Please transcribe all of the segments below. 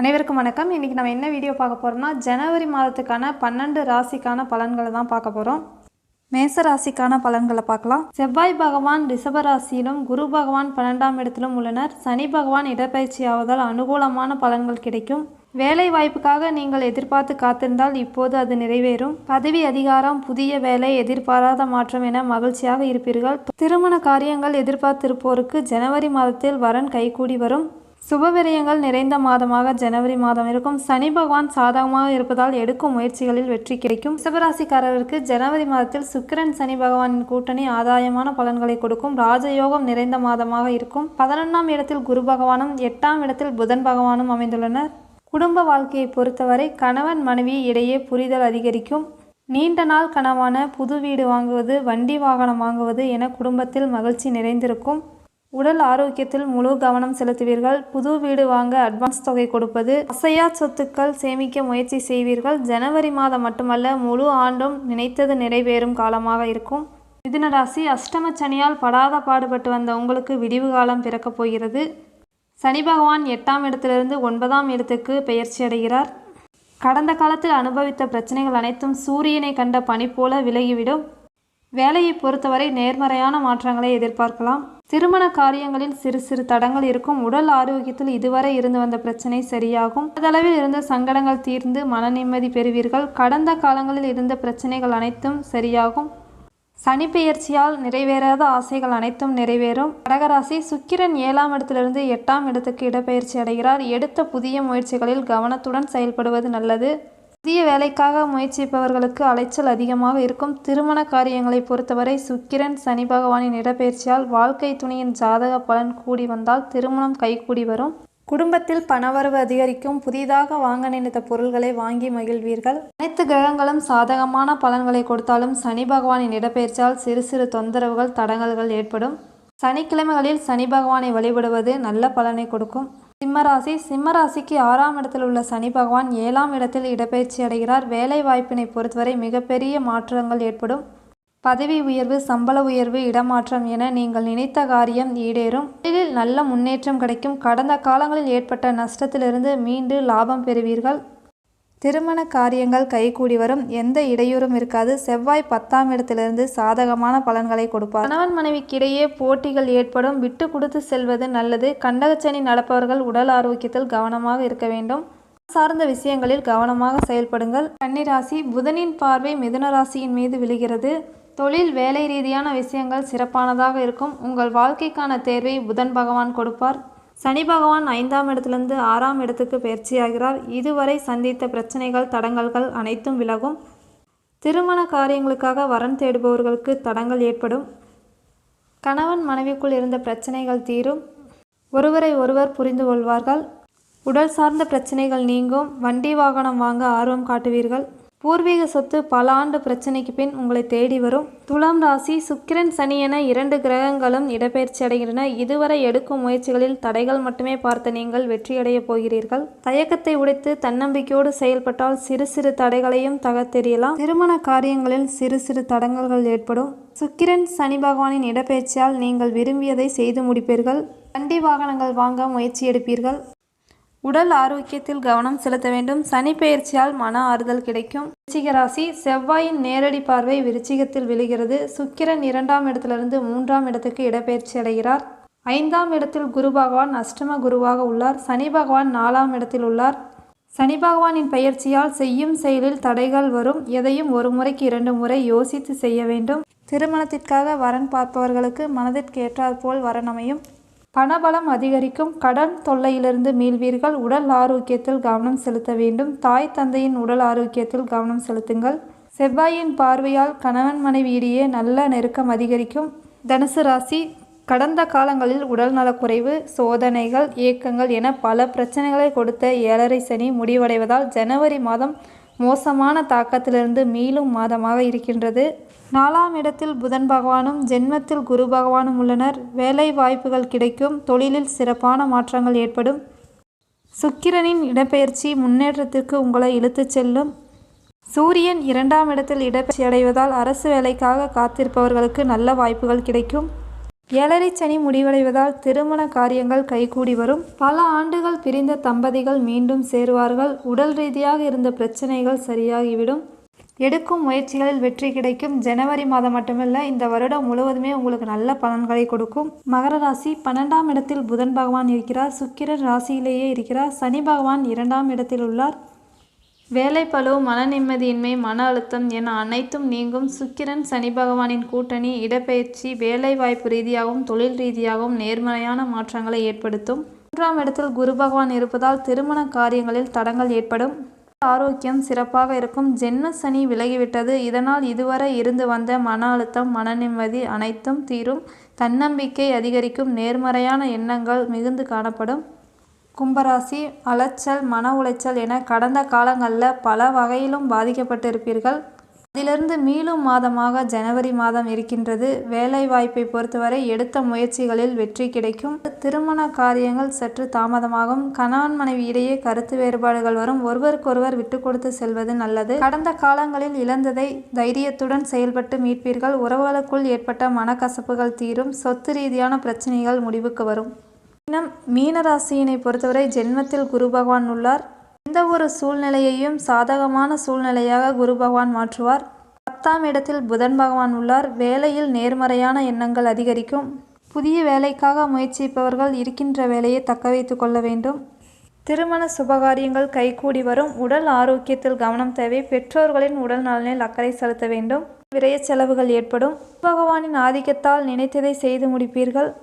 அனைவருக்கும் வணக்கம். இன்றைக்கி நம்ம என்ன வீடியோ பார்க்க போகிறோம்னா ஜனவரி மாதத்துக்கான பன்னெண்டு ராசிக்கான பலன்களை தான் பார்க்க போகிறோம் மேச ராசிக்கான பலன்களை பார்க்கலாம். செவ்வாய் பகவான் ரிஷப ராசியிலும் குரு பகவான் பன்னெண்டாம் இடத்திலும் உள்ளனர். சனி பகவான் இடப்பயிற்சி ஆவதால் அனுகூலமான பலன்கள் கிடைக்கும். வேலை வாய்ப்புக்காக நீங்கள் எதிர்பார்த்து காத்திருந்தால் இப்போது அது நிறைவேறும். பதவி அதிகாரம் புதிய வேலை எதிர்பாராத மாற்றம் என மகிழ்ச்சியாக இருப்பீர்கள். திருமண காரியங்கள் எதிர்பார்த்திருப்போருக்கு ஜனவரி மாதத்தில் வரன் கைகூடி வரும். சுபவிரயங்கள் நிறைந்த மாதமாக ஜனவரி மாதம் இருக்கும். சனி பகவான் சாதகமாக இருப்பதால் எடுக்கும் முயற்சிகளில் வெற்றி கிடைக்கும். சிவராசிக்காரருக்கு ஜனவரி மாதத்தில் சுக்கிரன் சனி பகவானின் கூட்டணி ஆதாயமான பலன்களை கொடுக்கும். ராஜயோகம் நிறைந்த மாதமாக இருக்கும். பதினொன்றாம் இடத்தில் குரு பகவானும் எட்டாம் இடத்தில் புதன் பகவானும் அமைந்துள்ளனர். குடும்ப வாழ்க்கையை பொறுத்தவரை கணவன் மனைவி இடையே புரிதல் அதிகரிக்கும். நீண்ட நாள் கனவான புது வீடு வாங்குவது வண்டி வாகனம் வாங்குவது என குடும்பத்தில் மகிழ்ச்சி நிறைந்திருக்கும். உடல் ஆரோக்கியத்தில் முழு கவனம் செலுத்துவீர்கள். புது வீடு வாங்க அட்வான்ஸ் தொகை கொடுப்பது. அசையா சொத்துக்கள் சேமிக்க முயற்சி செய்வீர்கள். ஜனவரி மாதம் மட்டுமல்ல முழு ஆண்டும் நினைத்தது நிறைவேறும் காலமாக இருக்கும். மிதுனராசி அஷ்டம சனியால் படாத பாடுபட்டு வந்த உங்களுக்கு விடிவு காலம் பிறக்கப் போகிறது. சனி பகவான் எட்டாம் இடத்திலிருந்து ஒன்பதாம் இடத்துக்கு பெயர்ச்சி அடைகிறார். கடந்த காலத்தில் அனுபவித்த பிரச்சனைகள் அனைத்தும் சூரியனை கண்ட பனி போல விலகிவிடும். வேலையை பொறுத்தவரை நேர்மறையான மாற்றங்களை எதிர்பார்க்கலாம். திருமண காரியங்களில் சிறு சிறு தடங்கள் இருக்கும். உடல் ஆரோக்கியத்தில் இதுவரை இருந்து வந்த பிரச்சனை சரியாகும். அதளவில் இருந்த சங்கடங்கள் தீர்ந்து மன நிம்மதி பெறுவீர்கள். கடந்த காலங்களில் இருந்த பிரச்சனைகள் அனைத்தும் சரியாகும். சனி பெயர்ச்சியால் நிறைவேறாத ஆசைகள் அனைத்தும் நிறைவேறும். கடகராசி சுக்கிரன் ஏழாம் இடத்திலிருந்து எட்டாம் இடத்துக்கு இடப்பெயர்ச்சி அடைகிறார். எடுத்த புதிய முயற்சிகளில் கவனத்துடன் செயல்படுவது நல்லது. புதிய வேலைக்காக முயற்சிப்பவர்களுக்கு அலைச்சல் அதிகமாக இருக்கும். திருமண காரியங்களை பொறுத்தவரை சுக்கிரன் சனி பகவானின் இடப்பெயர்ச்சியால் வாழ்க்கை துணையின் ஜாதக பலன் கூடி வந்தால் திருமணம் கைகூடி வரும். குடும்பத்தில் பணவரவு அதிகரிக்கும். புதிதாக வாங்க நினைத்த பொருள்களை வாங்கி மகிழ்வீர்கள். அனைத்து கிரகங்களும் சாதகமான பலன்களை கொடுத்தாலும் சனி பகவானின் இடப்பெயர்ச்சியால் சிறு சிறு தொந்தரவுகள் தடங்கல்கள் ஏற்படும். சனிக்கிழமைகளில் சனி பகவானை வழிபடுவது நல்ல பலனை கொடுக்கும். சிம்மராசி சிம்மராசிக்கு ஆறாம் இடத்தில் உள்ள சனி பகவான் ஏழாம் இடத்தில் இடப்பெயர்ச்சி அடைகிறார். வேலை வாய்ப்பினை பொறுத்தவரை மிகப்பெரிய மாற்றங்கள் ஏற்படும். பதவி உயர்வு சம்பள உயர்வு இடமாற்றம் என நீங்கள் நினைத்த காரியம் ஈடேறும். தொழிலில் நல்ல முன்னேற்றம் கிடைக்கும். கடந்த காலங்களில் ஏற்பட்ட நஷ்டத்திலிருந்து மீண்டு லாபம் பெறுவீர்கள். திருமண காரியங்கள் கைகூடி வரும். எந்த இடையூறும் இருக்காது. செவ்வாய் பத்தாம் இடத்திலிருந்து சாதகமான பலன்களை கொடுப்பார். கணவன் மனைவிக்கிடையே போட்டிகள் ஏற்படும். விட்டு கொடுத்து செல்வது நல்லது. கண்டகச்சனி நடப்பவர்கள் உடல் ஆரோக்கியத்தில் கவனமாக இருக்க வேண்டும். சார்ந்த விஷயங்களில் கவனமாக செயல்படுங்கள். கன்னிராசி புதனின் பார்வை மிதுன ராசியின் மீது விழுகிறது. தொழில் வேலை ரீதியான விஷயங்கள் சிறப்பானதாக இருக்கும். உங்கள் வாழ்க்கைக்கான தேர்வை புதன் பகவான் கொடுப்பார். சனி பகவான் ஐந்தாம் இடத்திலிருந்து ஆறாம் இடத்துக்கு பயிற்சியாகிறார். இதுவரை சந்தித்த பிரச்சனைகள் தடங்கல்கள் அனைத்தும் விலகும். திருமண காரியங்களுக்காக வரன் தேடுபவர்களுக்கு தடங்கள் ஏற்படும். கணவன் மனைவிக்குள் இருந்த பிரச்சனைகள் தீரும். ஒருவரை ஒருவர் புரிந்து கொள்வார்கள். உடல் சார்ந்த பிரச்சனைகள் நீங்கும். வண்டி வாகனம் வாங்க ஆர்வம் காட்டுவீர்கள். பூர்வீக சொத்து பல ஆண்டு பிரச்சனைக்கு பின் உங்களை தேடி வரும். துலாம் ராசி சுக்கிரன் சனி என இரண்டு கிரகங்களும் இடப்பெயர்ச்சி அடைகின்றன. இதுவரை எடுக்கும் முயற்சிகளில் தடைகள் மட்டுமே பார்த்த நீங்கள் வெற்றியடையப் போகிறீர்கள். தயக்கத்தை உடைத்து தன்னம்பிக்கையோடு செயல்பட்டால் சிறு சிறு தடைகளையும் தகர்த்தெறியலாம். திருமண காரியங்களில் சிறு சிறு தடங்கல்கள் ஏற்படும். சுக்கிரன் சனி பகவானின் இடப்பெயர்ச்சியால் நீங்கள் விரும்பியதை செய்து முடிப்பீர்கள். வண்டி வாகனங்கள் வாங்க முயற்சி எடுப்பீர்கள். உடல் ஆரோக்கியத்தில் கவனம் செலுத்த வேண்டும். சனி பெயர்ச்சியால் மன ஆறுதல் கிடைக்கும். விருச்சிக ராசி செவ்வாயின் நேரடி பார்வை விருச்சிகத்தில் விழுகிறது. சுக்கிரன் இரண்டாம் இடத்திலிருந்து மூன்றாம் இடத்துக்கு இடப்பெயர்ச்சி அடைகிறார். ஐந்தாம் இடத்தில் குரு பகவான் அஷ்டம குருவாக உள்ளார். சனி பகவான் நாலாம் இடத்தில் உள்ளார். சனி பகவானின் பயிற்சியால் செய்யும் செயலில் தடைகள் வரும். எதையும் ஒரு முறைக்கு இரண்டு முறை யோசித்து செய்ய வேண்டும். திருமணத்திற்காக வரன் பார்ப்பவர்களுக்கு மனதிற்கு ஏற்றாற்போல் வரன் அமையும். பணபலம் அதிகரிக்கும் கடன் தொல்லையிலிருந்து மீள்வீர்கள். உடல் ஆரோக்கியத்தில் கவனம் செலுத்த வேண்டும். தாய் தந்தையின் உடல் ஆரோக்கியத்தில் கவனம் செலுத்துங்கள். செவ்வாயின் பார்வையால் கணவன் மனைவி இடையே நல்ல நெருக்கம் அதிகரிக்கும். தனுசு ராசி கடந்த காலங்களில் உடல் நலக்குறைவு சோதனைகள் ஏக்கங்கள் என பல பிரச்சனைகளை கொடுத்த ஏழரை சனி முடிவடைவதால் ஜனவரி மாதம் மோசமான தாக்கத்திலிருந்து மீளும் மாதமாக இருக்கின்றது. நாலாம் இடத்தில் புதன் பகவானும் ஜென்மத்தில் குரு பகவானும் உள்ளனர். வேலை வாய்ப்புகள் கிடைக்கும். தொழிலில் சிறப்பான மாற்றங்கள் ஏற்படும். சுக்கிரனின் இடப்பெயர்ச்சி முன்னேற்றத்திற்கு உங்களை இழுத்துச் செல்லும். சூரியன் இரண்டாம் இடத்தில் இடப்பெயர்ச்சி அடைவதால் அரசு வேலைக்காக காத்திருப்பவர்களுக்கு நல்ல வாய்ப்புகள் கிடைக்கும். ஏழரை சனி முடிவடைவதால் திருமண காரியங்கள் கைகூடி வரும். பல ஆண்டுகள் பிரிந்த தம்பதிகள் மீண்டும் சேருவார்கள். உடல் ரீதியாக இருந்த பிரச்சனைகள் சரியாகிவிடும். எடுக்கும் முயற்சிகளில் வெற்றி கிடைக்கும். ஜனவரி மாதம் மட்டுமல்ல இந்த வருடம் முழுவதுமே உங்களுக்கு நல்ல பலன்களை கொடுக்கும். மகர ராசி பன்னெண்டாம் இடத்தில் புதன் பகவான் இருக்கிறார். சுக்கிரன் ராசியிலேயே இருக்கிறார். சனி பகவான் இரண்டாம் இடத்தில் உள்ளார். வேலைப்பளு மன நிம்மதியின்மை மன அழுத்தம் என அனைத்தும் நீங்கும் சுக்கிரன் சனி பகவானின் கூட்டணி இடப்பெயர்ச்சி வேலைவாய்ப்பு ரீதியாகவும் தொழில் ரீதியாகவும் நேர்மறையான மாற்றங்களை ஏற்படுத்தும். மூன்றாம் இடத்தில் குரு பகவான் இருப்பதால் திருமண காரியங்களில் தடங்கள் ஏற்படும். ஆரோக்கியம் சிறப்பாக இருக்கும். ஜென்ம சனி விலகிவிட்டது. இதனால் இதுவரை இருந்து வந்த மன அழுத்தம் மன நிம்மதி அனைத்தும் தீரும். தன்னம்பிக்கை அதிகரிக்கும். நேர்மறையான எண்ணங்கள் மிகுந்து காணப்படும். கும்பராசி அலைச்சல் மன உளைச்சல் என கடந்த காலங்களில் பல வகையிலும் பாதிக்கப்பட்டிருப்பீர்கள். அதிலிருந்து மீளும் மாதமாக ஜனவரி மாதம் இருக்கின்றது. வேலை வாய்ப்பை பொறுத்தவரை எடுத்த முயற்சிகளில் வெற்றி கிடைக்கும். திருமண காரியங்கள் சற்று தாமதமாகும். கணவன் மனைவி இடையே கருத்து வேறுபாடுகள் வரும். ஒருவருக்கொருவர் விட்டு கொடுத்து செல்வது நல்லது. கடந்த காலங்களில் இழந்ததை தைரியத்துடன் செயல்பட்டு மீட்பீர்கள். உறவுகளுக்குள் ஏற்பட்ட மனக்கசப்புகள் தீரும். சொத்து ரீதியான பிரச்சனைகள் முடிவுக்கு வரும். இன்னும் மீனராசியினை பொறுத்தவரை ஜென்மத்தில் குரு பகவான் உள்ளார். எந்த ஒரு சூழ்நிலையையும் சாதகமான சூழ்நிலையாக குரு பகவான் மாற்றுவார். பத்தாம் இடத்தில் புதன் பகவான் உள்ளார். வேலையில் நேர்மறையான எண்ணங்கள் அதிகரிக்கும். புதிய வேலைக்காக முயற்சிப்பவர்கள் இருக்கின்ற வேலையை தக்க வைத்து கொள்ள வேண்டும். திருமண சுபகாரியங்கள் கைகூடி வரும். உடல் ஆரோக்கியத்தில் கவனம் தேவை. பெற்றோர்களின் உடல் நலனில் அக்கறை செலுத்த வேண்டும். விரைய செலவுகள் ஏற்படும். பகவானின் ஆதிக்கத்தால் நினைத்ததை செய்து முடிப்பீர்கள்.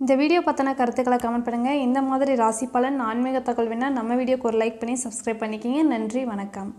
இந்த வீடியோ பற்றின கருத்துக்களை கமெண்ட் பண்ணுங்கள் இந்த மாதிரி ராசி பலன் ஆன்மீக தகவல் வேணால் நம்ம வீடியோக்கு ஒரு லைக் பண்ணி சப்ஸ்கிரைப் பண்ணிக்கிங்க. நன்றி வணக்கம்.